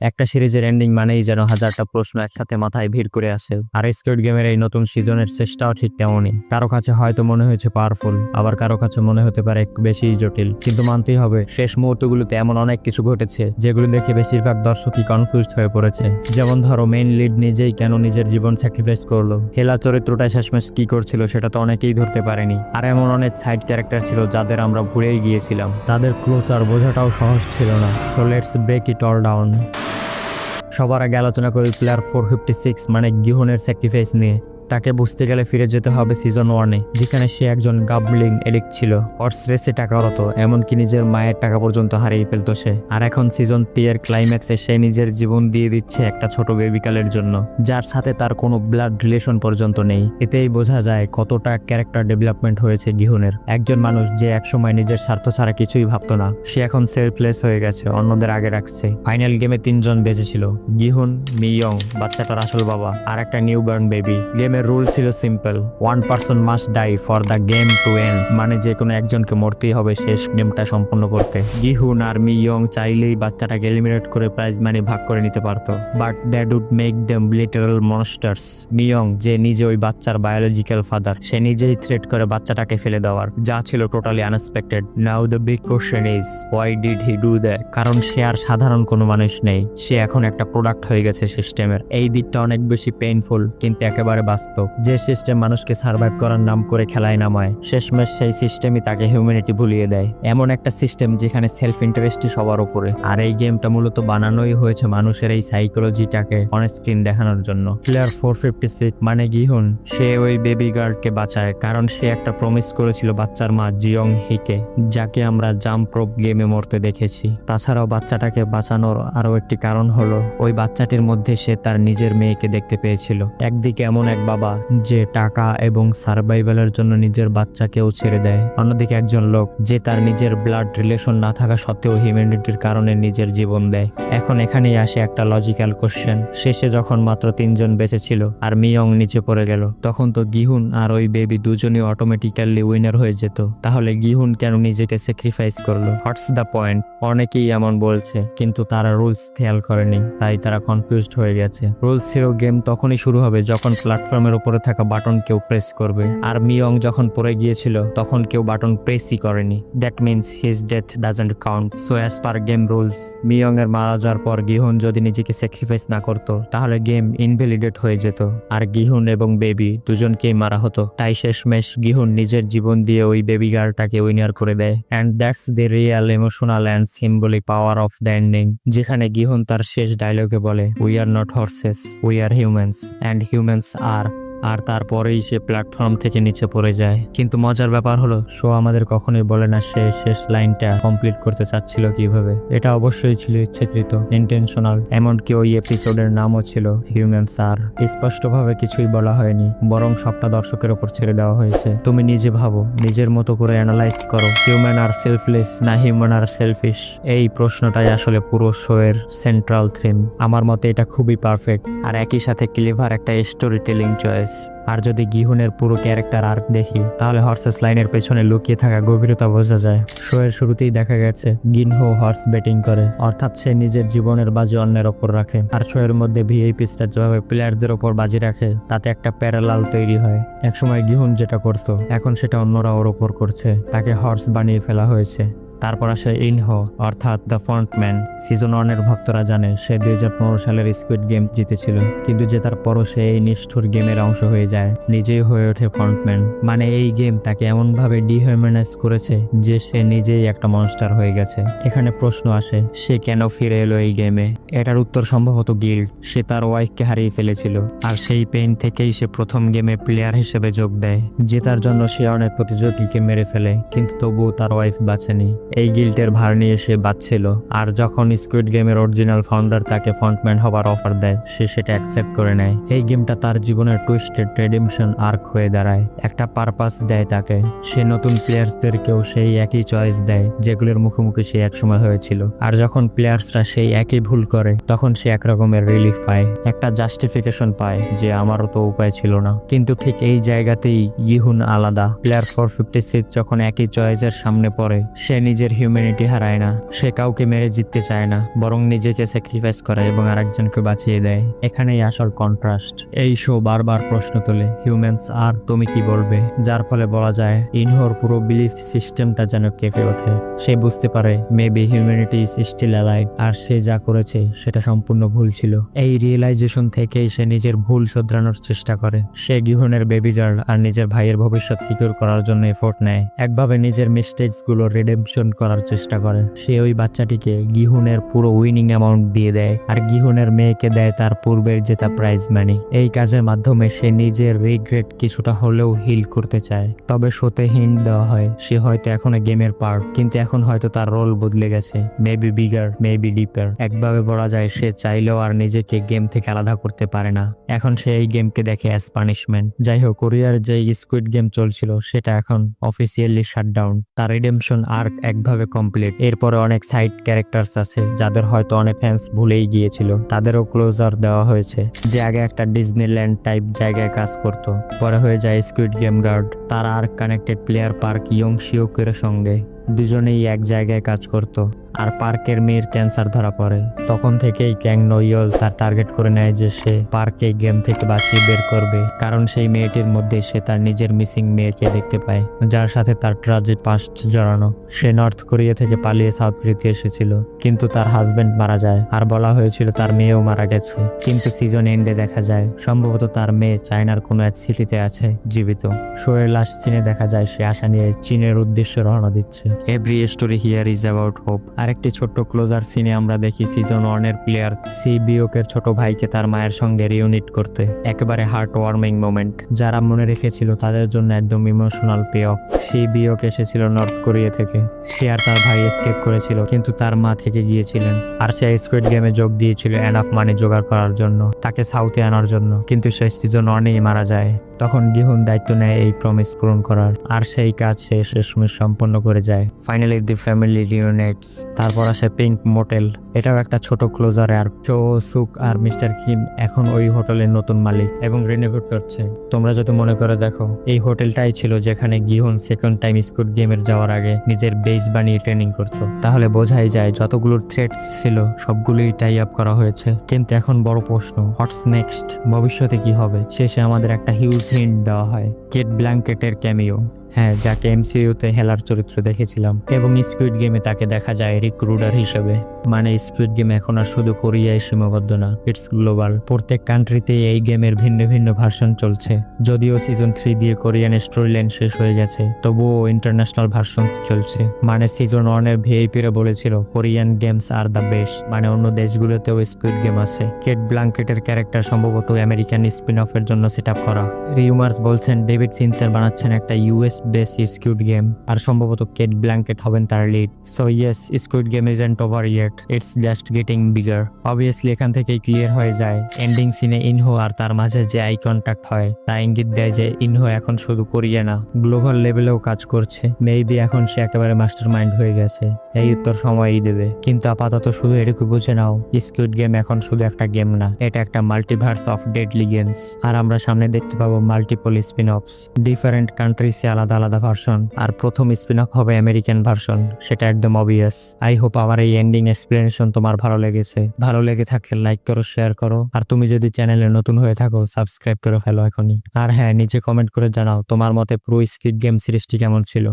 একটা সিরিজের এন্ডিং মানেই যেন হাজারটা প্রশ্ন একসাথে মাথায় ভিড় করে আসে। আর স্কুইড গেমের এই নতুন সিজনের চেষ্টাও ঠিক তেমনই। কারও কাছে হয়তো মনে হয়েছে পাওয়ারফুল আবার কারও কাছে মনে হতে পারে একটু বেশি জটিল। কিন্তু মানতেই হবে, শেষ মুহূর্তগুলোতে এমন অনেক কিছু ঘটেছে, যেগুলো দেখে বেশিরভাগ দর্শকই কনফিউজ হয়ে পড়েছে। যেমন ধরো মেইন লিড নিজেই কেন নিজের জীবন স্যাক্রিফাইস করল? হেলা চরিত্রটা শেষমেশ কি করছিল সেটা তো অনেকেই ধরতে পারেনি। আর এমন অনেক সাইড ক্যারেক্টার ছিল যাদের আমরা ভুলেই গিয়েছিলাম। তাদের ক্লোজার বোঝাটাও সহজ ছিল না। So let's break it all down সবার আগে আলোচনা করি প্লেয়ার ফোর ফিফটি সিক্স মানে গিহনের স্যাক্রিফাইস নিয়ে। তাকে বুঝতে গেলে ফিরে যেতে হবে সিজন ওয়ানে যেখানে সে একজন গাবলিং এলিক ছিল। হর্স রেসে টাকা হতো, এমনকি নিজের মায়ের টাকা পর্যন্ত হারিয়ে ফেলতো সে। আর এখন সিজন থ্রি এর ক্লাইম্যাক্সে সে নিজের জীবন দিয়ে দিচ্ছে একটা ছোট বেবিকালের জন্য, যার সাথে তার কোনো ব্লাড রিলেশন পর্যন্ত নেই। এতেই বোঝা যায় কতটা ক্যারেক্টার ডেভেলপমেন্ট হয়েছে গিহনের একজন মানুষ যে একসময় নিজের স্বার্থ ছাড়া কিছুই ভাবতো না, সে এখন সেলফলেস হয়ে গেছে, অন্যদের আগে রাখছে। ফাইনাল গেমে তিনজন বেঁচেছিল গিহুন মিয়ং, বাচ্চাটার আসল বাবা, আর একটা নিউ বার্ন বেবি গেমের রুল ছিল simple. One person must die for the game to end মানে যে কোনো একজনকে মরতেই হবে শেষ গেমটা সম্পন্ন করতে। গিহুন আর মিয়ং চাইলেই বাচ্চাটাকে এলিমিনেট করে প্রাইজ মানি ভাগ করে নিতে পারতো। But that would make them literal monsters Myung যে নিজে ওই বাচ্চার বায়োলজিক্যাল ফাদার সে নিজেই থ্রেট করে বাচ্চাটাকে ফেলে দেওয়ার। যা ছিল totally unexpected now the big question is why did he do that কারণ সে আর সাধারণ কোনো মানুষ নেই। সে এখন একটা প্রোডাক্ট হয়ে গেছে সিস্টেমের এই দিকটা অনেক বেশি পেইনফুল কিন্তু একেবারে বাস্তব। যে সিস্টেম মানুষকে সার্ভাইভ করার নাম করে খেলায় নামায়, শেষমেশ সেই সিস্টেমই তাকে হিউম্যানিটি ভুলিয়ে দেয়। এমন একটা সিস্টেম যেখানে সেলফ ইন্টারেস্টই সবার উপরে। আর এই গেমটা মূলত বানানোই হয়েছে মানুষের এই সাইকোলজিটাকে অন স্ক্রিন দেখানোর জন্য। প্লেয়ার ফোর ফিফটি সিক্স মানে গিহুন, সে ওই বেবি গার্ডকে বাঁচায়, কারণ সে একটা প্রমিস করেছিল বাচ্চার মা জিয়ং হিকে যাকে আমরা জাম্প প্রোপ গেমে মরতে দেখেছি। তাছাড়াও বাচ্চাটাকে বাঁচানোর আরও একটি কারণ হলো, ওই বাচ্চাটির মধ্যে সে তার নিজের মেয়েকে দেখতে পেয়েছিল। একদিকে এমন এক বাবা যে টাকা এবং সার্ভাইভালের জন্য নিজের বাচ্চাকেও ছেড়ে দেয়। অন্যদিকে একজন লোক, যে তার নিজের ব্লাড রিলেশন না থাকা সত্ত্বেও হিউম্যানিটির কারণে নিজের জীবন দেয়। এখন এখানেই আসে একটা লজিক্যাল কোশ্চেন। শেষে যখন মাত্র তিনজন বেঁচে ছিল আর মিয়ং নিচে পড়ে গেল, তখন তো গিহুন আর ওই বেবি দুজনই অটোমেটিক্যালি উইনার হয়ে যেত। তাহলে গিহুন কেন নিজেকে স্যাক্রিফাইস করল? হোয়াটস দ্য পয়েন্ট অনেকেই এমন বলছে, কিন্তু তারা রুলস খেয়াল করেনি, তাই তারা কনফিউজড হয়ে গেছে। রুলস ছিল গেম তখনই শুরু হবে যখন প্ল্যাটফর্মের উপরে থাকা বাটন কেউ প্রেস করবে। আর মিয়ং যখন পড়ে গিয়েছিল তখন কেউ বাটন প্রেসই করেনি। That means his death doesn't count so as per game rules Myung এর মারা যাওয়ার পর গিহুন যদি নিজেকে স্যাক্রিফাইস না করতো তাহলে গেম ইনভ্যালিডেট হয়ে যেত। আর গিহুন এবং বেবি দুজনকেই মারা হতো। তাই শেষমেশ গিহুন নিজের জীবন দিয়ে ওই বেবি গার্লটাকে উইনার করে দেয়। And that's the real emotional and symbolic power of the ending যেখানে গিহুন তার শেষ ডায়লগে বলে we are not horses we are humans and humans are are তারপরেই সে প্ল্যাটফর্ম থেকে নিচে পড়ে যায়। কিন্তু মজার ব্যাপার হলো, শো আমাদের কখনোই বলে না সে শেষ লাইনটা কমপ্লিট করতে চাচ্ছিল কীভাবে। এটা অবশ্যই ছিল ইচ্ছাকৃত ইন্টেনশনাল এমনকি ওই এপিসোডের নামও ছিল হিউম্যান সার স্পষ্টভাবে কিছুই বলা হয়নি, বরং সবটা দর্শকের ওপর ছেড়ে দেওয়া হয়েছে। তুমি নিজে ভাবো, নিজের মতো করে অ্যানালাইজ করো হিউম্যান আর সেলফলেস না হিউম্যান আর সেলফিশ এই প্রশ্নটাই আসলে পুরো শো এর সেন্ট্রাল থিম আমার মতে এটা খুবই পারফেক্ট আর একই সাথে ক্লিভার একটা স্টোরি টেলিং চয়েস আর যদি গিহুনের পুরো ক্যারেক্টার আর্ক দেখি, তাহলে হর্সেস লাইনের পেছনে লুকিয়ে থাকা গভীরতা বোঝা যায়। শো এর শুরুতেই দেখা গেছে, গিনহো হর্স ব্যাটিং করে। অর্থাৎ সে নিজের জীবনের বাজি অন্যের ওপর রাখে। আর শো এর মধ্যে ভিআইপিসটা যেভাবে প্লেয়ারদের ওপর বাজি রাখে, তাতে একটা প্যারালাল তৈরি হয়। একসময় গিহুন যেটা করতো, এখন সেটা অন্যরা ওর ওপর করছে। তাকে হর্স বানিয়ে ফেলা হয়েছে। তারপর আসে ইনহো, অর্থাৎ দ্য ফ্রন্টম্যান। সিজন ওয়ানের ভক্তরা জানে সে দুই হাজার পনেরো সালের স্কুইড গেম জিতেছিল, কিন্তু জেতার পরও সে এই নিষ্ঠুর গেমের অংশ হয়ে যায়, নিজেই হয়ে ওঠে ফ্রন্টম্যান। মানে এই গেম তাকে এমনভাবে ডিহিউম্যানাইজ করেছে যে সে নিজেই একটা মনস্টার হয়ে গেছে। এখানে প্রশ্ন আসে, সে কেন ফিরে এলো এই গেমে? এটার উত্তর সম্ভবত গিল্ড। সে তার ওয়াইফকে হারিয়ে ফেলেছিল, আর সেই পেন থেকেই সে প্রথম গেমে প্লেয়ার হিসেবে যোগ দেয়, জেতার জন্য সে অনেক প্রতিযোগীকে মেরে ফেলে, কিন্তু তবুও তার ওয়াইফ বাঁচেনি। এই গিল্টের ভার নিয়ে সে বাঁচছিল, আর যখন স্কুইড গেমের অরিজিনাল ফাউন্ডার তাকে ফ্রন্টম্যান হবার অফার দেয়, সে সেটা অ্যাকসেপ্ট করে নেয়। এই গেমটা তার জীবনের টুইস্টেড রেডিমশন আর্ক হয়ে দাঁড়ায়। একটা পারপাস দেয় তাকে। সে নতুন প্লেয়ার্সদেরকেও সেই একই চয়েস দেয়, যেগুলোর মুখোমুখি সে একসময় হয়েছিল। আর যখন প্লেয়ার্সরা সেই একই ভুল করে, তখন সে এক রকমের রিলিফ পায়। একটা জাস্টিফিকেশন পায় যে আমারও তো উপায় ছিল না। কিন্তু ঠিক এই জায়গাতেই ইহুন আলাদা। প্লেয়ার ফোর ফিফটি সিক্স যখন একই চয়েসের সামনে পড়ে, সে নিজে নিজের হিউম্যানিটি হারায় না। সে কাউকে মেরে জিততে চায় না, বরং নিজেকে স্যাক্রিফাইস করে এবং আরেকজনকে বাঁচিয়ে দেয়। এখানেই আসল কন্ট্রাস্ট এই শো বারবার প্রশ্ন তোলে হিউম্যানস আর তুমি কি বলবে? যার ফলে বলা যায়, ইনহোর পুরো বিলিফ সিস্টেমটা যেন কেঁপে ওঠে। সে বুঝতে পারে maybe humanity is still alive আর সে যা করেছে, সেটা সম্পূর্ণ ভুল ছিল। এই রিয়েলাইজেশন থেকেই সে নিজের ভুল শোধরানোর চেষ্টা করে। সে গিহনের বেবি গার্ল আর নিজের ভাইয়ের ভবিষ্যৎ সিকিউর করার জন্য এফোর্ট নেয়। একভাবে নিজের মিস্টেকসগুলো রিডেমশন করার চেষ্টা করে। সে ওই বাচ্চাটিকে গিহুনের পুরো উইনিং অ্যামাউন্ট দিয়ে দেয় আর গিহুনের মেয়েকে দেয় তার পূর্বের জেতা প্রাইজ মানি। এই কাজের মাধ্যমে সে নিজের রিগ্রেট কিছুটা হলেও হিল করতে চায়। তবে শোতে হিন্ট দেওয়া হয়, সে হয়তো এখনও গেমের পার্ট কিন্তু এখন হয়তো তার রোল বদলে গেছে। মেবি বিগার মেবি ডিপার একভাবে বলা যায়, সে চাইলেও আর নিজেকে গেম থেকে আলাদা করতে পারে না। এখন সে এই গেমকে দেখে অ্যাজ পানিশমেন্ট যাই হোক কোরিয়ার যে স্কুইড গেম চলছিল, সেটা এখন অফিসিয়ালি শাটডাউন তার রিডেমশন আর্ক একভাবে কমপ্লিট এরপরে অনেক সাইড ক্যারেক্টার্স আছে, যাদের হয়তো অনেক ফ্যান্স ভুলেই গিয়েছিল। তাদেরও ক্লোজার দেওয়া হয়েছে। যে আগে একটা ডিজনিল্যান্ড টাইপ জায়গায় কাজ করত, পরে হয়ে যায় স্কুইড গেম গার্ড তারা আর কানেক্টেড প্লেয়ার পার্ক ইয়ং শিওকের সঙ্গে, দুজনেই এক জায়গায় কাজ করত। আর পার্কের মেয়ের ক্যান্সার ধরা পড়ে। তখন থেকেই ক্যাং নইয়ল তার টার্গেট করে নেয় যে সে পার্কে গেম থেকে বাঁচিয়ে বের করবে। কারণ সেই মেয়েটির মধ্যে সে তার নিজের মিসিং মেয়েকে দেখতে পায়, যার সাথে তার ট্রাজেড পাস্ট জড়ানো। সে নর্থ কোরিয়া থেকে পালিয়ে সাউথ কোরিয়াতে এসেছিল, কিন্তু তার হাজব্যান্ড মারা যায়। আর বলা হয়েছিল তার মেয়েও মারা গেছে। কিন্তু সিজন এন্ডে দেখা যায়, সম্ভবত তার মেয়ে চায়নার কোনো এক সিটিতে আছে, জীবিত। শোয়ের লাশ চিনে দেখা যায়, সে আশা নিয়ে চীনের উদ্দেশ্যে রওনা দিচ্ছে। Every story here is about hope আরেকটি ছোট্ট ক্লোজার সিনে আমরা দেখি সিজন ওয়ানের প্লেয়ার সি বিওকের ছোট ভাইকে তার মায়ের সঙ্গে রিউনিট করতে। একেবারে হার্ট ওয়ার্মিং মোমেন্ট যারা মনে রেখেছিল তাদের জন্য একদম ইমোশনাল পে অফ সি এসেছিল নর্থ কোরিয়া থেকে। সে আর তার ভাই এসকেপ করেছিল, কিন্তু তার মা থেকে গিয়েছিলেন। আর সে স্কুইড গেমে যোগ দিয়েছিল এনাফ মানি জোগাড় করার জন্য, তাকে সাউথে আনার জন্য। কিন্তু সে সিজন ওয়ানেই মারা যায়। তখন গিহুন দায়িত্ব নেয় এই প্রমিস পূরণ করার। আর সেই কাজ সে শেষমেশ সম্পন্ন করে যায়। ফাইনালি দি ফ্যামিলি রিউনেটস তারপর আসে পিঙ্ক মোটেল এটাও একটা ছোট ক্লোজার আর চো, সুক আর মিস্টার কিম এখন ওই হোটেলের নতুন মালিক এবং রিনোভেট করছে। তোমরা যদি মনে করে দেখো, এই হোটেলটাই ছিল যেখানে গিহুন সেকেন্ড টাইম স্কুড গেমের যাওয়ার আগে নিজের বেস বানিয়ে ট্রেনিং করতো। তাহলে বোঝাই যায়, যতগুলো থ্রেটস ছিল, সবগুলোই টাই আপ করা হয়েছে। কিন্তু এখন বড় প্রশ্ন হোয়াটস নেক্সট ভবিষ্যতে কি হবে? শেষে আমাদের একটা হিউজ হিন্ট দেওয়া হয় কেট ব্ল্যাঙ্কেটের ক্যামিও হ্যাঁ যাকে এমসিইউতে হেলার চরিত্র দেখেছিলাম। এবং স্কুইড গেমে তাকে দেখা যায় রিক্রুডার হিসেবে। মানে স্কুইড গেম এখন আর শুধু কোরিয়ায় সীমাবদ্ধ না ইটস গ্লোবাল প্রত্যেক কান্ট্রিতে এই গেমের ভিন্ন ভিন্ন ভার্সন চলছে। যদিও সিজন থ্রি দিয়ে কোরিয়ান স্টোরি লাইন শেষ হয়ে গেছে, তবুও ইন্টারন্যাশনাল ভার্সনস চলছে। মানে সিজন ওয়ানের ভিআইপিরা বলেছিল, Korean games are the best মানে অন্য দেশগুলোতেও স্কুইড গেম আছে। কেট ব্ল্যাঙ্কেটের ক্যারেক্টার সম্ভবত আমেরিকান স্পিন অফের জন্য সেট আপ করা। রিউমার্স বলছেন ডেভিড ফিনচার বানাচ্ছেন একটা ইউএস বেস স্কুইড গেম আর সম্ভবত কেট ব্ল্যাঙ্কেট হবেন তার lead so yes squid game isn't over yet it's just getting bigger obviously এখান থেকেই ক্লিয়ার হয়ে যায় এন্ডিং সিনে ইনহো আর তার মাঝে যে আই কন্ট্যাক্ট হয়, তা ইঙ্গিত দেয় যে ইনহো এখন শুধু করিয়ে না গ্লোবাল লেভেলেও কাজ করছে। মেবি এখন সে একেবারে মাস্টার মাইন্ড হয়ে গেছে। এই উত্তর সময়ই দেবে। কিন্তু আপাতত শুধু এটুকু বুঝে নাও স্কুইড গেম এখন শুধু একটা গেম না, এটা একটা মাল্টিভার্স অফ ডেডলি গেমস আর আমরা সামনে দেখতে পাবো মাল্টিপল স্পিন অফস ডিফারেন্ট কান্ট্রিসে আলাদা আলাদা আলাদা ভার্সন আর প্রথম স্পিন অফ হবে আমেরিকান ভার্সন সেটা একদম অবভিয়াস আই হোপ আমার এই এন্ডিং এক্সপ্লেনেশন তোমার ভালো লেগেছে। ভালো লেগে থাকলে লাইক করো শেয়ার করো, আর তুমি যদি চ্যানেলে নতুন হয়ে থাকো সাবস্ক্রাইব করে ফেলো এখনই। আর হ্যাঁ নিচে কমেন্ট করে জানাও তোমার মতে প্রো স্কিড গেম সিরিজটি কেমন ছিল।